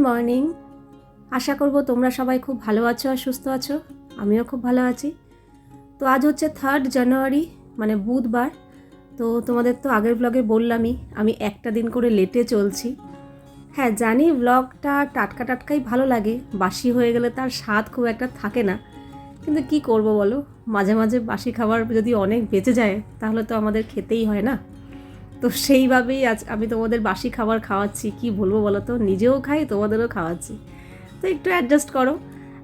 Morning. আশা করব তোমরা সবাই খুব ভালো আছো আর সুস্থ আছো। আমিও খুব ভালো আছি। তো আজ হচ্ছে থার্ড জানুয়ারি মানে বুধবার। তো তোমাদের তো আগের ব্লগে বললামই, আমি একটা দিন করে লেটে চলছি। হ্যাঁ জানি ব্লগটা টাটকা টাটকাই ভালো লাগে, বাসি হয়ে গেলে তার স্বাদ খুব একটা থাকে না। কিন্তু কি করব বলো? মাঝে মাঝে বাসি খাবার যদি অনেক বেঁচে যায়, তাহলে তো আমাদের খেতেই হয় না। তো সেইভাবেই আজ আমি তোমাদের বাসি খাবার খাওয়াচ্ছি। কি বলব বলো তো নিজেও খাই, তোমাদেরও খাওয়াচ্ছি। তো একটু অ্যাডজাস্ট করো।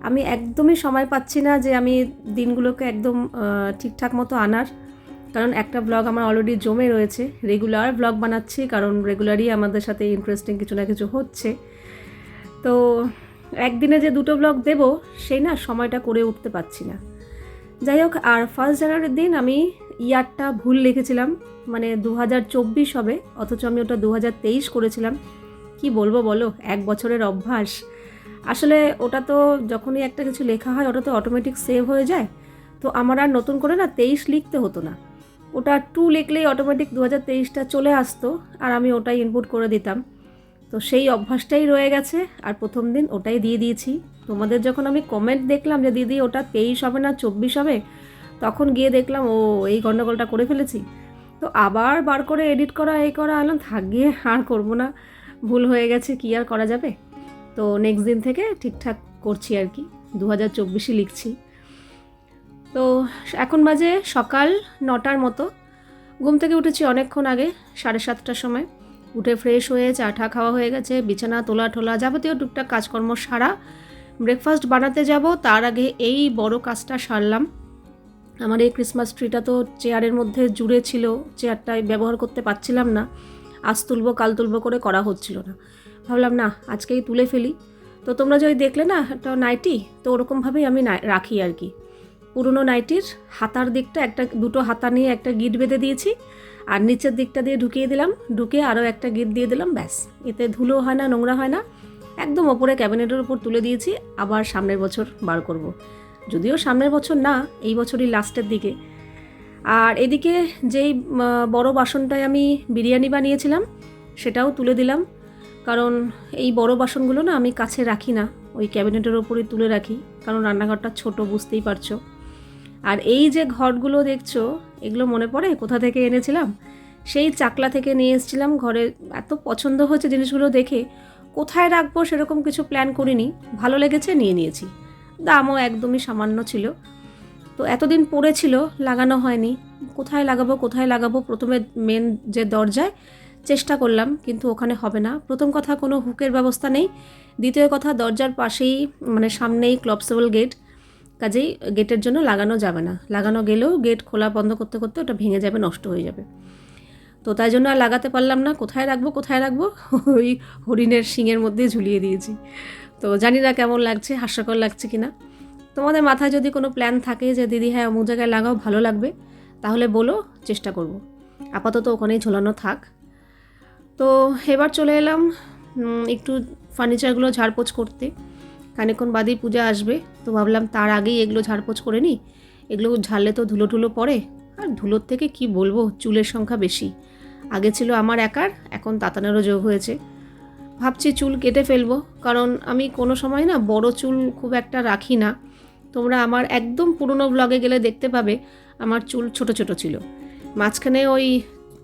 আমি একদমই সময় পাচ্ছি না যে আমি দিনগুলোকে একদম ঠিকঠাক মতো আনার। কারণ একটা ব্লগ আমার অলরেডি জমে রয়েছে। রেগুলার ব্লগ বানাচ্ছি, কারণ রেগুলারই আমাদের সাথে ইন্টারেস্টিং কিছু না কিছু হচ্ছে। তো একদিনে যে দুটো ব্লগ দেব, সেই না সময়টা করে উঠতে পারছি না। যাই হোক, আর ফার্স্ট জানুয়ারির দিন আমি ইয়ারটা ভুল লিখেছিলাম মানে দু চব্বিশ হবে, অথচ আমি ওটা দু তেইশ করেছিলাম। কি বলব বলো, এক বছরের অভ্যাস। আসলে ওটা তো যখনই একটা কিছু লেখা হয়, ওটা তো অটোমেটিক সেভ হয়ে যায়। তো আমার আর নতুন করে না তেইশ লিখতে হতো না। ওটা টু লিখলেই অটোমেটিক দু হাজার তেইশটা চলে আসতো, আর আমি ওটাই ইনপুট করে দিতাম। তো সেই অভ্যাসটাই রয়ে গেছে, আর প্রথম দিন ওটাই দিয়ে দিয়েছি। তোমাদের যখন আমি কমেন্ট দেখলাম যে, দিদি, ওটা তেইশ হবে না, চব্বিশ হবে? তখন গিয়ে দেখলাম, ও, এই গণ্ডগোলটা করে ফেলেছি। তো আবার বার করে এডিট করা, এই করা আলাম থাক গিয়ে আর করব না। ভুল হয়ে গেছে, কি আর করা যাবে? তো নেক্সট দিন থেকে ঠিকঠাক করছি আর কি দু হাজার চব্বিশে লিখছি। তো এখন বাজে সকাল নটার মতো। ঘুম থেকে উঠেছি অনেকক্ষণ আগে, সাড়ে সাতটার সময়। উঠে ফ্রেশ হয়ে চা ঠা খাওয়া হয়ে গেছে, বিছানা, তোলা ঠোলা যাবতীয় টুকটাক কাজকর্ম সারা ব্রেকফাস্ট বানাতে যাব। তার আগে এই বড় কাজটা সারলাম। আমার এই ক্রিসমাস ট্রিটা তো চেয়ারের মধ্যে জুড়ে ছিল চেয়ারটায় ব্যবহার করতে পারছিলাম না আজ তুলবো, কাল তুলবো করে করা হচ্ছিল না। ভাবলাম, না, আজকেই তুলে ফেলি। তো তোমরা যদি দেখলে না, একটা নাইটি তো ওরকমভাবেই আমি রাখি আর কি। পুরনো নাইটির হাতার দিকটা একটা, দুটো হাতা নিয়ে একটা গিট বেঁধে দিয়েছি, আর নিচের দিকটা দিয়ে ঢুকিয়ে দিলাম, ঢুকে আরও একটা গিট দিয়ে দিলাম, ব্যাস। এতে ধুলো হয় না, নোংরা হয় না, একদম ওপরে ক্যাবিনেটের উপর তুলে দিয়েছি, আবার সামনের বছর বার করব। যদিও সামনের বছর না, এই বছরই লাস্টের দিকে। আর এদিকে যেই বড় বাসনটায় আমি বিরিয়ানি বানিয়েছিলাম, সেটাও তুলে দিলাম। কারণ এই বড় বাসনগুলো না আমি কাছে রাখি না, ওই ক্যাবিনেটের ওপরই তুলে রাখি, কারণ রান্নাঘরটা ছোট, বুঝতেই পারছ। আর এই যে ঘরগুলো দেখছ, এগুলো মনে পড়ে? কোথা থেকে এনেছিলাম? সেই চাকলা থেকে নিয়ে এসেছিলাম ঘরে। এত পছন্দ হয়েছে জিনিসগুলো দেখে, কোথায় রাখব সেরকম কিছু প্ল্যান করিনি। ভালো লেগেছে, নিয়ে নিয়েছি। দামও একদমই সামান্য ছিল। তো এতদিন পড়েছিল লাগানো হয়নি। কোথায় লাগাবো কোথায় লাগাবো? প্রথমে মেন যে দরজায় চেষ্টা করলাম, কিন্তু ওখানে হবে না। প্রথম কথা, কোনো হুকের ব্যবস্থা নেই। দ্বিতীয় কথা, দরজার পাশেই মানে সামনেই ক্লপসেবল গেট কাজেই গেটের জন্য লাগানো যাবে না। লাগানো গেলেও গেট খোলা বন্ধ করতে করতে ওটা ভেঙে যাবে, নষ্ট হয়ে যাবে। তো তাই জন্য আর লাগাতে পারলাম না। কোথায় রাখব কোথায় রাখব? ওই হরিণের শিঙের মধ্যে ঝুলিয়ে দিয়েছি। তো জানি না কেমন লাগছে, হাস্যকর লাগছে কি না তোমাদের মাথায় যদি কোনো প্ল্যান থাকে যে, দিদি হ্যাঁ অমুক জায়গায় লাগাও, ভালো লাগবে, তাহলে বলো, চেষ্টা করব। আপাতত ওখানেই ঝোলানো থাক। তো এবার চলে এলাম একটু ফার্নিচারগুলো ঝাড়পোছ করতে। খানিকক্ষণ বাদেই পূজা আসবে, তো ভাবলাম তার আগেই এগুলো ঝাড়পোছ করে নিই। এগুলো ঝাড়লে তো ধুলো টুলো পড়ে। আর ধুলোর থেকে কি বলব, চুলের সংখ্যা বেশি। আগে ছিল আমার একার, এখন তাতানেরও যোগ হয়েছে। ভাবছি চুল কেটে ফেলব, কারণ আমি কোনো সময় না বড় চুল খুব একটা রাখি না। তোমরা আমার একদম পুরনো ব্লগে গেলে দেখতে পাবে আমার চুল ছোট ছোট ছিল। মাঝখানে ওই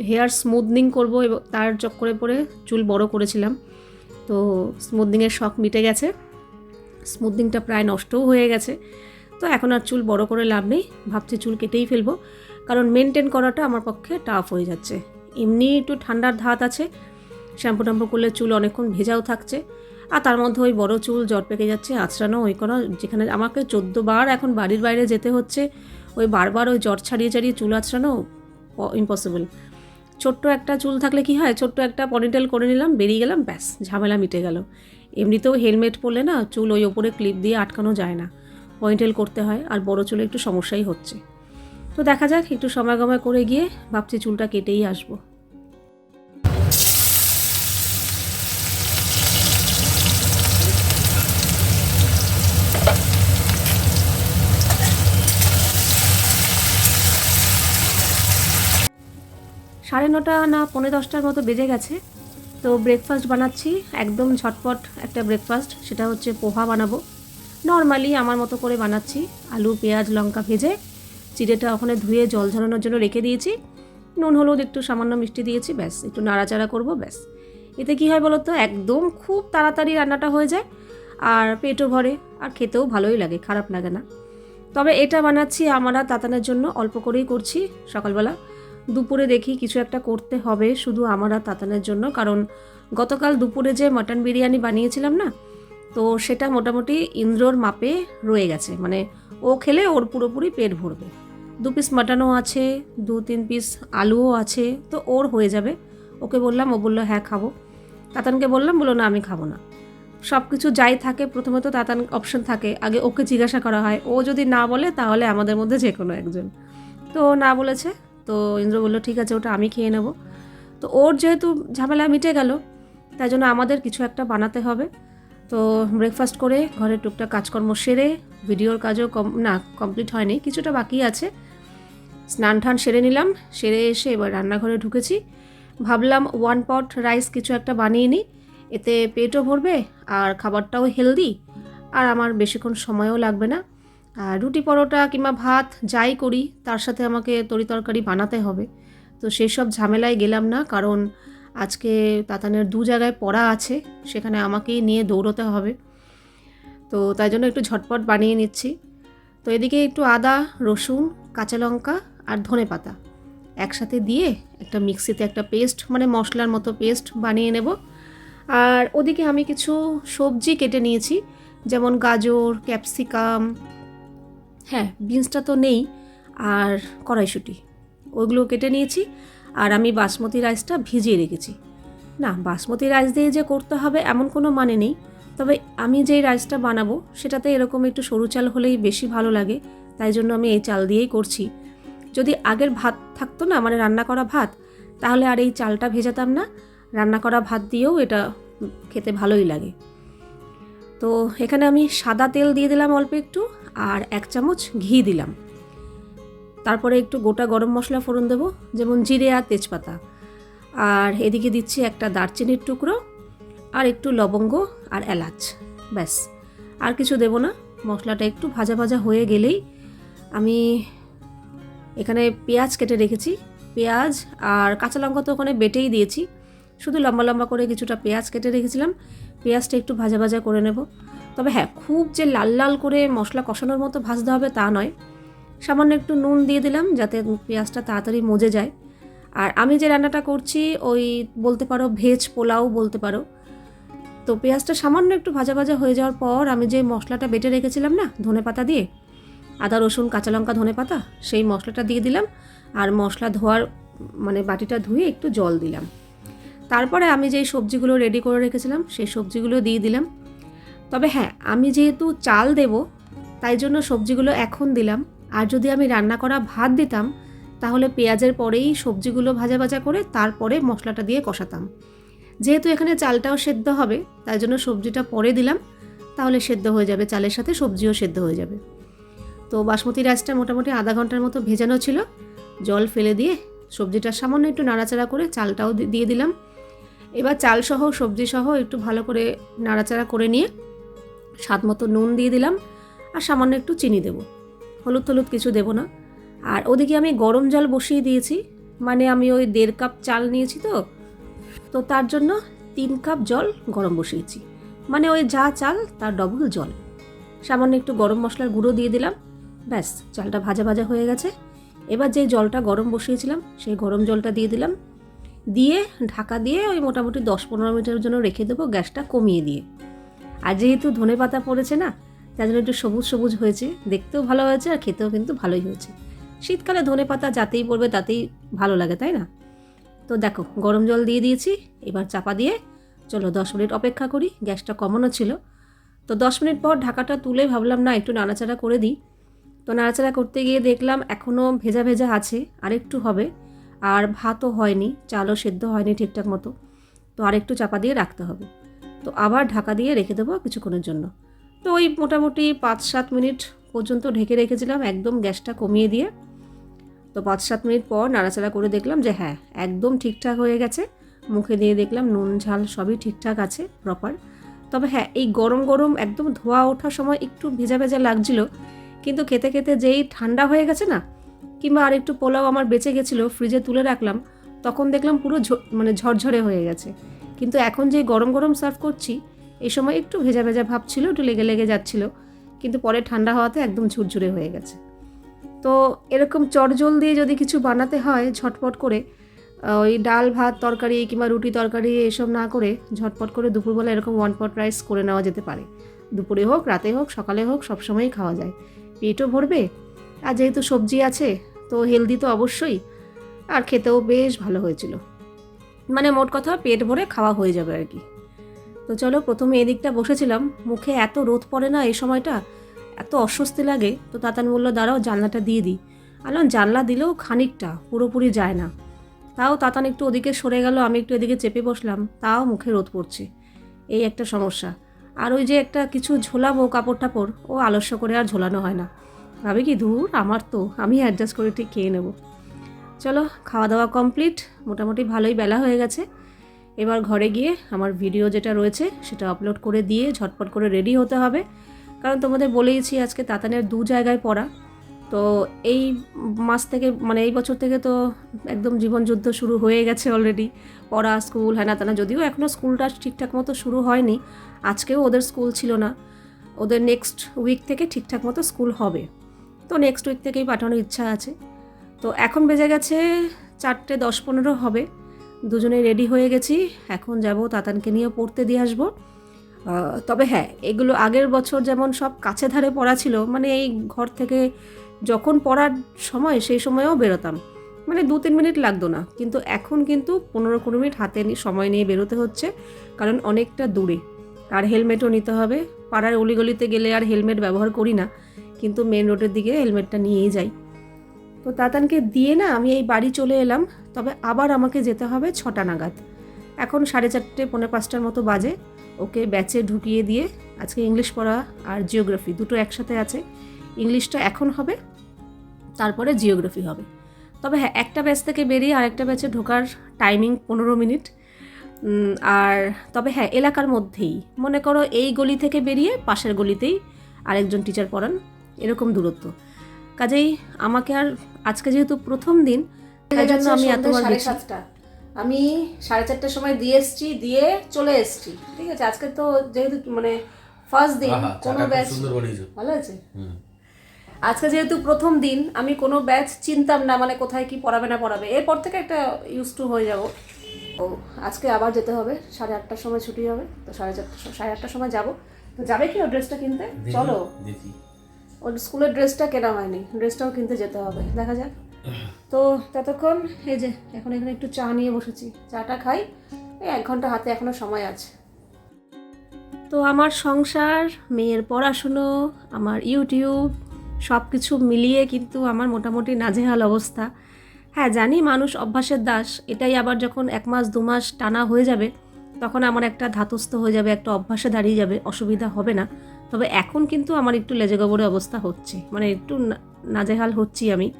হেয়ার স্মুথনিং করব এবং, তার চক্করে পরে চুল বড় করেছিলাম। তো স্মুথনিংয়ের শখ মিটে গেছে। স্মুথনিংটা প্রায় নষ্টও হয়ে গেছে। তো এখন আর চুল বড় করে লাভ নেই, ভাবছি চুল কেটেই ফেলব। কারণ মেনটেন করাটা আমার পক্ষে টাফ হয়ে যাচ্ছে। এমনি একটু ঠান্ডার ধাত আছে শ্যাম্পু ট্যাম্পু করলে চুল অনেকক্ষণ ভেজাও থাকছে। আর তার মধ্যে ওই বড় চুল জট পেকে যাচ্ছে, আঁচড়ানো, ওই করা, যেখানে আমাকে চোদ্দ বার এখন বাড়ির বাইরে যেতে হচ্ছে। ওই বারবার ওই জট ছাড়িয়ে ছাড়িয়ে চুল আঁচড়ানো ইম্পসিবল ছোট্ট একটা চুল থাকলে কি হয়, ছোট্ট একটা পনিটেল করে নিলাম, বেরিয়ে গেলাম, ব্যাস, ঝামেলা মিটে গেল। এমনিতেও হেলমেট পরলে না, চুল ওই ওপরে ক্লিপ দিয়ে আটকানো যায় না। পয়েন্টেল করতে হয়, আর বড় চুলে একটু সমস্যাই হচ্ছে। তো দেখা যাক, একটু সময় গময় করে গিয়ে ভাবছি চুলটা কেটেই আসব। সাড়ে নটা না পৌনে দশটার মতো বেজে গেছে। তো ব্রেকফাস্ট বানাচ্ছি, একদম ঝটপট একটা ব্রেকফাস্ট সেটা হচ্ছে পোহা বানাবো। নর্মালি আমার মতো করে বানাচ্ছি, আলু, পেঁয়াজ, লঙ্কা ভেজে। চিড়েটা ওখানে ধুয়ে জল ঝরানোর জন্য রেখে দিয়েছি। নুন, হলুদ, একটু সামান্য মিষ্টি দিয়েছি, ব্যাস, একটু নাড়াচাড়া করব, ব্যাস। এতে কী হয় বলো তো একদম খুব তাড়াতাড়ি রান্নাটা হয়ে যায়, আর পেটও ভরে, আর খেতেও ভালোই লাগে, খারাপ লাগে না। তবে এটা বানাচ্ছি আমরা তাতানের জন্য, অল্প করেই করছি সকালবেলা। দুপুরে দেখি কিছু একটা করতে হবে শুধু আমার আর তাতানের জন্য, কারণ গতকাল দুপুরে যে মাটন বিরিয়ানি বানিয়েছিলাম না, তো সেটা মোটামুটি ইন্দ্রর মাপে রয়ে গেছে। মানে ও খেলে ওর পুরোপুরি পেট ভরবে। দু পিস মাটনও আছে, দু তিন পিস আলুও আছে, তো ওর হয়ে যাবে। ওকে বললাম, ও বলল হ্যাঁ খাব। তাতানকে বললাম, বলল, না, আমি খাব না। সব কিছু যাই থাকে প্রথমে তো তাতান অপশন থাকে। আগে ওকে জিজ্ঞাসা করা হয়। ও যদি না বলে, তাহলে আমাদের মধ্যে যে কোনো একজন। তো না বলেছে। তো ইন্দ্র বলল, ঠিক আছে, ওটা আমি খেয়ে নেব। তো ওর যেহেতু ঝামেলা মিটে গেল, তাই জন্য আমাদের কিছু একটা বানাতে হবে। তো ব্রেকফাস্ট করে ঘরের টুকটাক কাজকর্ম সেরে, ভিডিওর কাজও কম, না কমপ্লিট হয়নি, কিছুটা বাকি আছে। স্নান টান সেরে নিলাম, সেরে এসে এবার রান্নাঘরে ঢুকেছি। ভাবলাম ওয়ান পট রাইস কিছু একটা বানিয়ে নিই এতে পেটও ভরবে আর খাবারটাও হেলদি আর আমার বেশিক্ষণ সময়ও লাগবে না। আর রুটি পরোটা কিংবা ভাত যাই করি, তার সাথে আমাকে তরি তরকারি বানাতে হবে। তো সেই সব ঝামেলায় গেলাম না, কারণ আজকে তাতানের দু জায়গায় পড়া আছে, সেখানে আমাকেই নিয়ে দৌড়তে হবে। তো তাই জন্য একটু ঝটপট বানিয়ে নিচ্ছি। তো এদিকে একটু আদা, রসুন, কাঁচা লঙ্কা আর ধনে পাতা একসাথে দিয়ে একটা মিক্সিতে একটা পেস্ট মানে মশলার মতো পেস্ট বানিয়ে নেব। আর ওদিকে আমি কিছু সবজি কেটে নিয়েছি, যেমন গাজর, ক্যাপসিকাম হ্যাঁ বিনসটা তো নেই আর কড়াইশুঁটি। ওইগুলো কেটে নিয়েছি আর আমি বাসমতি রাইসটা ভিজিয়ে রেখেছি। না, বাসমতি রাইস দিয়ে যে করতে হবে এমন কোনো মানে নেই। তবে আমি যেই রাইসটা বানাবো সেটাতে এরকম একটু সরু চাল হলেই বেশি ভালো লাগে, তাই জন্য আমি এই চাল দিয়েই করছি। যদি আগের ভাত থাকতো না মানে রান্না করা ভাত, তাহলে আর এই চালটা ভেজাতাম না। রান্না করা ভাত দিয়েও এটা খেতে ভালোই লাগে। তো এখানে আমি সাদা তেল দিয়ে দিলাম অল্প একটু। আর এক চামচ ঘি দিলাম। তারপরে একটু গোটা গরম মশলা ফোড়ন দেবো, যেমন জিরে আর তেজপাতা। আর এদিকে দিচ্ছি একটা দারচিনির টুকরো, আর একটু লবঙ্গ আর এলাচ। ব্যাস, আর কিছু দেবো না। মশলাটা একটু ভাজা ভাজা হয়ে গেলেই আমি এখানে পেঁয়াজ কেটে রেখেছি। পেঁয়াজ আর কাঁচা লঙ্কা তো ওখানে বেটেই দিয়েছি। শুধু লম্বা লম্বা করে কিছুটা পেঁয়াজ কেটে রেখেছিলাম। পেঁয়াজটা একটু ভাজা ভাজা করে নেব। তবে হ্যাঁ খুব যে লাল লাল করে মশলা কষানোর মতো ভাজতে হবে তা নয়। সামান্য একটু নুন দিয়ে দিলাম যাতে পেঁয়াজটা তাড়াতাড়ি মজে যায়। আর আমি যে রান্নাটা করছি, ওই বলতে পারো ভেজ পোলাও বলতে পারো। তো পেঁয়াজটা সামান্য একটু ভাজা ভাজা হয়ে যাওয়ার পর আমি যে মশলাটা বেটে রেখেছিলাম না, ধনে পাতা দিয়ে, আদা, রসুন, কাঁচা লঙ্কা, ধনে পাতা, সেই মশলাটা দিয়ে দিলাম। আর মশলা ধোয়ার মানে বাটিটা ধুয়ে একটু জল দিলাম। তারপরে আমি যেই সবজিগুলো রেডি করে রেখেছিলাম, সেই সবজিগুলো দিয়ে দিলাম। তবে হ্যাঁ আমি যেহেতু চাল দেব, তাই জন্য সবজিগুলো এখন দিলাম। আর যদি আমি রান্না করা ভাত দিতাম, তাহলে পেঁয়াজের পরেই সবজিগুলো ভাজা ভাজা করে তারপরে মশলাটা দিয়ে কষাতাম। যেহেতু এখানে চালটাও সেদ্ধ হবে, তাই জন্য সবজিটা পরে দিলাম, তাহলে সেদ্ধ হয়ে যাবে, চালের সাথে সবজিও সেদ্ধ হয়ে যাবে। তো বাসমতি রাইসটা মোটামুটি আধা ঘণ্টার মতো ভেজানো ছিল। জল ফেলে দিয়ে সবজিটা সামান্য একটু নাড়াচাড়া করে চালটাও দিয়ে দিলাম। এবার চাল সহ সবজি সহ একটু ভালো করে নাড়াচাড়া করে নিয়ে স্বাদ মতো নুন দিয়ে দিলাম আর সামান্য একটু চিনি দেব। হলুদ হলুদ কিছু দেব না। আর ওদিকে আমি গরম জল বসিয়ে দিয়েছি। মানে আমি ওই দেড় কাপ চাল নিয়েছি তো। তো তার জন্য তিন কাপ জল গরম বসিয়েছি। মানে ওই যা চাল তার ডবল জল। সামান্য একটু গরম মশলার গুঁড়ো দিয়ে দিলাম। ব্যাস, চালটা ভাজা ভাজা হয়ে গেছে। এবার যে জলটা গরম বসিয়েছিলাম, সেই গরম জলটা দিয়ে দিলাম। দিয়ে ঢাকা দিয়ে ওই মোটামুটি দশ পনেরো মিনিটের জন্য রেখে দেবো গ্যাসটা কমিয়ে দিয়ে। আর যেহেতু ধনে পাতা পড়েছে না, তার জন্য একটু সবুজ সবুজ হয়েছে। দেখতেও ভালো হয়েছে আর খেতেও কিন্তু ভালোই হয়েছে। শীতকালে ধনে পাতা যাতেই পড়বে তাতেই ভালো লাগে, তাই না? তো দেখো, গরম জল দিয়ে দিয়েছি, এবার চাপা দিয়ে চলো দশ মিনিট অপেক্ষা করি, গ্যাসটা কমানো ছিল। তো দশ মিনিট পর ঢাকাটা তুলে ভাবলাম, না, একটু নাড়াচাড়া করে দিই। তো নাড়াচাড়া করতে গিয়ে দেখলাম এখনও ভেজা ভেজা আছে, আরেকটু হবে। আর ভাতও হয়নি, চালও সেদ্ধ হয়নি ঠিকঠাক মতো। তো আরেকটু চাপা দিয়ে রাখতে হবে। তো আবার ঢাকা দিয়ে রেখে দেবো কিছুক্ষণের জন্য। তো ওই মোটামুটি পাঁচ সাত মিনিট পর্যন্ত ঢেকে রেখেছিলাম একদম গ্যাসটা কমিয়ে দিয়ে। তো পাঁচ সাত মিনিট পর নাড়াচাড়া করে দেখলাম যে হ্যাঁ একদম ঠিকঠাক হয়ে গেছে। মুখে দিয়ে দেখলাম নুন, ঝাল সবই ঠিকঠাক আছে প্রপার তবে হ্যাঁ এই গরম গরম একদম ধোয়া ওঠার সময় একটু ভেজা ভেজা লাগছিল। কিন্তু খেতে খেতে যেই ঠান্ডা হয়ে গেছে না, কিংবা আর একটু পোলাও আমার বেঁচে গেছিল ফ্রিজে তুলে রাখলাম, তখন দেখলাম পুরো মানে ঝরঝরে হয়ে গেছে। কিন্তু এখন যে গরম গরম সার্ভ করছি এই সময় একটু ভেজা ভেজা ভাব ছিল, একটু লেগে লেগে যাচ্ছিল। কিন্তু পরে ঠান্ডা হওয়াতে একদম ঝুরঝুরে হয়ে গেছে। তো এরকম চটজল দিয়ে যদি কিছু বানাতে হয়, ঝটপট করে ওই ডাল, ভাত, তরকারি কিংবা রুটি তরকারি এসব না করে, ঝটপট করে দুপুরবেলা এরকম ওয়ান পট রাইস করে নেওয়া যেতে পারে। দুপুরে হোক, রাতে হোক, সকালে হোক সবসময়ই খাওয়া যায়। পেটও ভরবে। আর যেহেতু সবজি আছে, তো হেলদি তো অবশ্যই। আর খেতেও বেশ ভালো হয়েছিল। মানে মোট কথা পেট ভরে খাওয়া হয়ে যাবে আর কি। তো চলো প্রথমে এদিকটা বসেছিলাম, মুখে এত রোদ পড়ে না এই সময়টা, এত অস্বস্তি লাগে। তো তাতান বলল, দাঁড়াও, জানলাটা দিয়ে দিই। আলাম জানলা দিলেও খানিকটা, পুরোপুরি যায় না। তাও তাতান একটু ওদিকে সরে গেল, আমি একটু এদিকে চেপে বসলাম, তাও মুখে রোদ পড়ছে। এই একটা সমস্যা। আর ওই যে একটা কিছু ঝোলাবো কাপড় টাপড় ও আলস্য করে আর ঝোলানো হয় না। ভাবে কি দূর আমার তো, আমি অ্যাডজাস্ট করে ঠিক খেয়ে নেব। চলো খাওয়া দাওয়া কমপ্লিট মোটামুটি ভালোই বেলা হয়ে গেছে। এবার ঘরে গিয়ে আমার ভিডিও যেটা রয়েছে, সেটা আপলোড করে দিয়ে ঝটপট করে রেডি হতে হবে। কারণ তোমাদের বলেইছি আজকে তাতানের দু জায়গায় পড়া। তো এই মাস থেকে মানে এই বছর থেকে তো একদম জীবনযুদ্ধ শুরু হয়ে গেছে অলরেডি পড়া স্কুল হ্যানা তানা যদিও এখনও স্কুলটা ঠিকঠাক মতো শুরু হয়নি। আজকেও ওদের স্কুল ছিল না। ওদের নেক্সট উইক থেকে ঠিকঠাক মতো স্কুল হবে। তো নেক্সট উইক থেকেই পাঠানোর ইচ্ছা আছে। তো এখন বেজে গেছে চারটে দশ পনেরো হবে। দুজনে রেডি হয়ে গেছি। এখন যাব তাতানকে নিয়ে পড়তে দিয়ে আসব। তবে হ্যাঁ এগুলো আগের বছর যেমন সব কাছে ধারে পড়া ছিল মানে এই ঘর থেকে যখন পড়ার সময় সেই সময়েও বেরোতাম। মানে দু তিন মিনিট লাগতো না। কিন্তু এখন কিন্তু পনেরো কুড়ি মিনিট হাতে সময় নিয়ে বেরোতে হচ্ছে, কারণ অনেকটা দূরে। আর হেলমেটও নিতে হবে। পাড়ার অলিগলিতে গেলে আর হেলমেট ব্যবহার করি না, কিন্তু মেন রোডের দিকে হেলমেটটা নিয়েই যাই। তো তাতানকে দিয়ে না আমি এই বাড়ি চলে এলাম, তবে আবার আমাকে যেতে হবে ছটা নাগাদ। এখন সাড়ে চারটে, পৌনে পাঁচটার মতো বাজে। ওকে ব্যাচে ঢুকিয়ে দিয়ে, আজকে ইংলিশ পড়া আর জিওগ্রাফি দুটো একসাথে আছে। ইংলিশটা এখন হবে, তারপরে জিওগ্রাফি হবে। তবে হ্যাঁ একটা ব্যাচ থেকে বেরিয়ে আরেকটা ব্যাচে ঢোকার টাইমিং পনেরো মিনিট। আর তবে হ্যাঁ এলাকার মধ্যেই। মনে করো এই গলি থেকে বেরিয়ে পাশের গলিতেই আরেকজন টিচার পড়ান। এরকম দূরত্ব। কাজেই আমাকে আর আজকে যেহেতু প্রথম দিন তাই জন্য আমি এতবার সাড়ে সাতটা। আমি সাড়ে চারটার সময় দিয়ে এসছি দিয়ে চলে এসছি। ঠিক আছে আজকে তো যেহেতু মানে ফার্স্ট দিন কোনো ব্যাচ ভালো আছে আজকে যেহেতু প্রথম দিন আমি কোনো ব্যাচ চিনতাম না মানে কোথায় কি পড়াবে না পড়াবে। এরপর থেকে একটা ইউজ টু হয়ে যাব। ও আজকে আবার যেতে হবে সাড়ে আটটার সময় ছুটি হবে তো সাড়ে চারটার সাড়ে আটটার সময় যাব। তো যাবে কি ও ড্রেসটা কিনতে? চলো। দেখি। ওর স্কুলের ড্রেসটা কেনা হয়নি, ড্রেসটাও কিনতে যেতে হবে, দেখা যাক। তো ততক্ষণ, এই যে, এখন এখানে একটু চা নিয়ে বসেছি, চাটা খাই, এই এক ঘণ্টা হাতে এখনও সময় আছে। তো আমার সংসার, মেয়ের পড়াশুনো, আমার ইউটিউব সব কিছু মিলিয়ে কিন্তু আমার মোটামুটি নাজেহাল অবস্থা। হ্যাঁ জানি মানুষ অভ্যাসের দাস, এটাই আবার যখন এক মাস, দু মাস টানা হয়ে যাবে, তখন আমার একটা ধাতস্থ হয়ে যাবে, একটা অভ্যাসে দাঁড়িয়ে যাবে, অসুবিধা হবে না। তবে এখন কিন্তু আমার একটু লেজে অবস্থা হচ্ছে। মানে একটু নাজেহাল হচ্ছি আমি।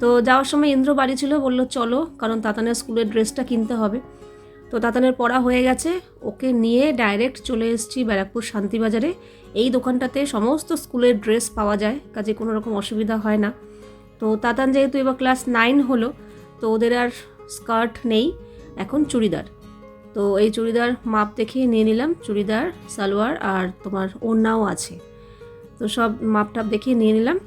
তো যাওয়ার সময় ইন্দ্র বাড়ি ছিল, বলল, চলো, কারণ তাতানের স্কুলের ড্রেসটা কিনতে হবে। তো তাতানের পড়া হয়ে গেছে। ওকে নিয়ে ডাইরেক্ট চলে এসেছি ব্যারাকপুর শান্তিবাজারে। এই দোকানটাতে সমস্ত স্কুলের ড্রেস পাওয়া যায়, কাজে কোনো রকম অসুবিধা হয় না। তো তাতান যেহেতু এবার ক্লাস নাইন হলো, তো ওদের আর স্কার্ট নেই, এখন চুড়িদার। তো এই চুড়িদার মাপ দেখে নিয়ে নিলাম। চুড়িদার, সালোয়ার আর তোমার ওড়নাও আছে। তো সব মাপ টাপ দেখে নিয়ে নিলাম।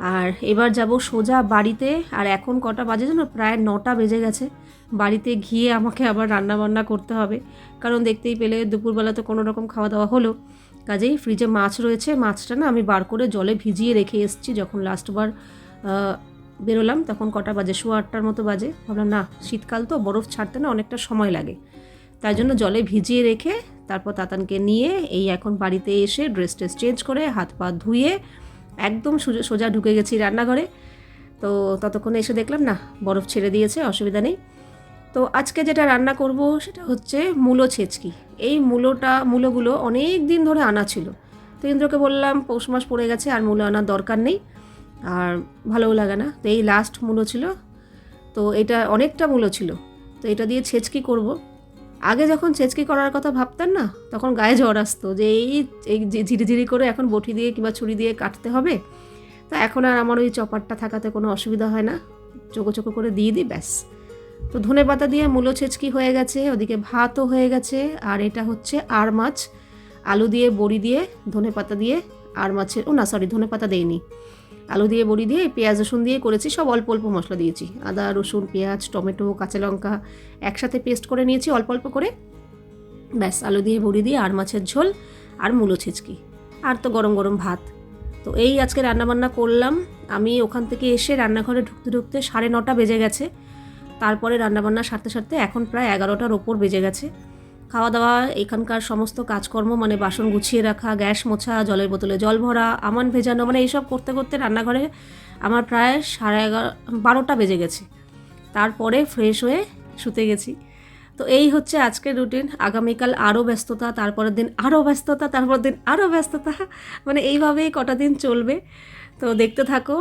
আর এবার যাব সোজা বাড়িতে। আর এখন কটা বাজে জানো? প্রায় নটা বেজে গেছে। বাড়িতে গিয়ে আমাকে আবার রান্না বান্না করতে হবে। কারণ দেখতেই পেলে দুপুরবেলা তো কোনো রকম খাওয়া দাওয়া হলো। কাজেই ফ্রিজে মাছ রয়েছে। মাছটা না আমি বার করে জলে ভিজিয়ে রেখে এসেছি যখন লাস্টবার বেরোলাম। তখন কটা বাজে? সোয়া আটটার মতো বাজে। ভাবলাম, না, শীতকাল তো, বরফ ছাড়তে না অনেকটা সময় লাগে। তাই জন্য জলে ভিজিয়ে রেখে তারপর তাতানকে নিয়ে এই এখন বাড়িতে এসে ড্রেস ট্রেস চেঞ্জ করে হাত পা ধুয়ে একদম সোজা ঢুকে গেছি রান্নাঘরে। তো ততক্ষণে এসে দেখলাম, না, বরফ ছেড়ে দিয়েছে, অসুবিধা নেই। তো আজকে যেটা রান্না করব সেটা হচ্ছে মূলো ছেচকি। এই মূলোটা, মূলোগুলো অনেক দিন ধরে আনা ছিল। তো ইন্দ্রকে বললাম, পৌষ মাস পড়ে গেছে, আর মূলো আনার দরকার নেই। আর ভালোও লাগে না। তো এই লাস্ট মূলো ছিল। তো এটা অনেকটা মূলো ছিল। তো এটা দিয়ে ছেচকি করব। আগে যখন ছেচকি করার কথা ভাবতেন না, তখন গায়ে জ্বর আসতো যে এই এই ঝিরিঝিরি করে এখন বটি দিয়ে কিংবা ছুরি দিয়ে কাটতে হবে। তা এখন আর আমার ওই চপারটা থাকাতে কোনো অসুবিধা হয় না। চোখো চোখো করে দিয়ে দিই, ব্যাস। তো ধনে পাতা দিয়ে মূলো ছেচকি হয়ে গেছে, ওদিকে ভাতও হয়ে গেছে, আর এটা হচ্ছে আর মাছ। আলু দিয়ে, বড়ি দিয়ে, ধনে পাতা দিয়ে, আর মাছের, ও না সরি ধনে পাতা দেইনি। আলু দিয়ে, বড়ি দিয়ে, পেঁয়াজ, রসুন দিয়ে করেছি, সব অল্প অল্প মশলা দিয়েছি। আদা, রসুন, পেঁয়াজ, টমেটো, কাঁচা লঙ্কা একসাথে পেস্ট করে নিয়েছি অল্প অল্প করে। ব্যাস, আলু দিয়ে, বড়ি দিয়ে, আর মাছের ঝোল, আর মূলো ছেচকি। আর তো গরম গরম ভাত। তো এই আজকে রান্নাবান্না করলাম। আমি ওখান থেকে এসে রান্নাঘরে ঢুকতে ঢুকতে সাড়ে নটা বেজে গেছে। তারপরে রান্নাবান্না সারতে সারতে এখন প্রায় এগারোটার ওপর বেজে গেছে। খাওয়া দাওয়া এখানকার সমস্ত কাজকর্ম মানে বাসন গুছিয়ে রাখা, গ্যাস মোছা, জলের বোতলে জল ভরা, আমান ভেজানো মানে এইসব করতে করতে রান্নাঘরে আমার প্রায় সাড়ে এগারো, বারোটা বেজে গেছে। তারপরে ফ্রেশ হয়ে শুতে গেছি। তো এই হচ্ছে আজকের রুটিন আগামীকাল আরও ব্যস্ততা, তারপরের দিন আরও ব্যস্ততা, তারপরের দিন আরও ব্যস্ততা মানে এইভাবেই কটা দিন চলবে। তো দেখতে থাকো।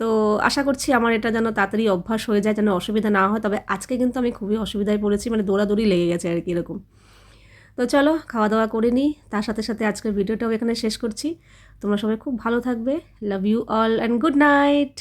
তো আশা করছি আমার এটা যেন তাড়াতাড়ি অভ্যাস হয়ে যায়, যেন অসুবিধা না হয়। তবে আজকে কিন্তু আমি খুবই অসুবিধায় পড়েছি মানে দৌড়াদৌড়ি লেগে গেছে আর কি এরকম। তো চলো খাওয়া দাওয়া করে নিই। তার সাথে সাথে আজকের ভিডিওটাও এখানে শেষ করছি। তোমরা সবাই খুব ভালো থাকবে। Love you all and good night